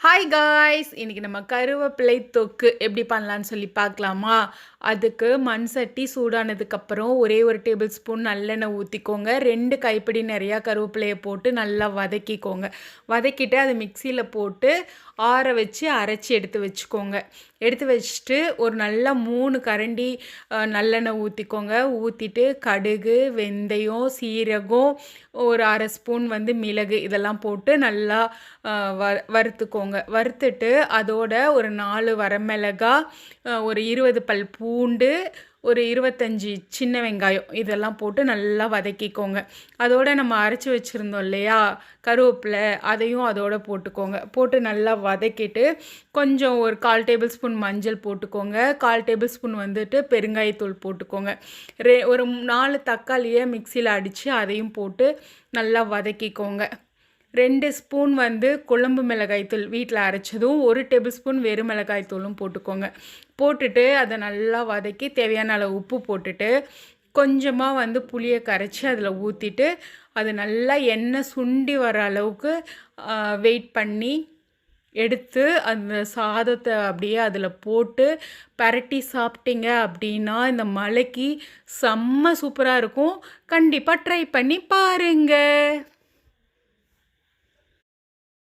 Hi guys இன்றைக்கி நம்ம கருவேப்பிலை தொக்கு எப்படி பண்ணலான்னு சொல்லி பார்க்கலாமா? அதுக்கு மண் சட்டி சூடானதுக்கப்புறம் ஒரே ஒரு டேபிள் ஸ்பூன் நல்லெண்ணெய் ஊற்றிக்கோங்க ரெண்டு கைப்பிடி நிறையா கருவேப்பிலையை போட்டு நல்லா வதக்கிக்கோங்க. வதக்கிட்டு அதை மிக்சியில் போட்டு ஆற வச்சு அரைச்சி எடுத்து வச்சுக்கோங்க. எடுத்து வச்சுட்டு ஒரு நல்ல மூணு கரண்டி நல்லெண்ணெய் ஊற்றிக்கோங்க ஊற்றிட்டு கடுகு வெந்தயம் சீரகம் ஒரு அரை ஸ்பூன் வந்து மிளகு இதெல்லாம் போட்டு நல்லா வ வறுத்துக்கோங்க. வறுத்துட்டு அதோட ஒரு நாலு வரமிளகா ஒரு இருபது பல் பூண்டு ஒரு இருபத்தஞ்சி சின்ன வெங்காயம் இதெல்லாம் போட்டு நல்லா வதக்கிக்கோங்க. அதோட நம்ம அரைச்சி வச்சுருந்தோம் இல்லையா கருவேப்பிலை அதையும் அதோட போட்டுக்கோங்க. போட்டு நல்லா வதக்கிட்டு கொஞ்சம் ஒரு கால் டேபிள் ஸ்பூன் மஞ்சள் போட்டுக்கோங்க. கால் டேபிள் ஸ்பூன் வந்துட்டு பெருங்காயத்தூள் போட்டுக்கோங்க. ரெ ஒரு நாலு தக்காளியை மிக்சியில் அடித்து அதையும் போட்டு நல்லா வதக்கிக்கோங்க. ரெண்டு ஸ்பூன் வந்து குழம்பு மிளகாய்த்தூள் வீட்டில் அரைச்சதும் ஒரு டேபிள் ஸ்பூன் வெறும் மிளகாய்த்தூளும் போட்டுக்கோங்க. போட்டுட்டு அதை நல்லா வதக்கி தேவையான அளவு உப்பு போட்டுட்டு கொஞ்சமாக வந்து புளியை கரைச்சி அதில் ஊற்றிட்டு அது நல்லா எண்ணெய் சுண்டி வர அளவுக்கு வெயிட் பண்ணி எடுத்து அந்த சாதத்தை அப்படியே அதில் போட்டு பரட்டி சாப்பிட்டீங்க அப்படின்னா இந்த மலைக்கு செம்ம சூப்பராக இருக்கும். கண்டிப்பாக ட்ரை பண்ணி பாருங்கள்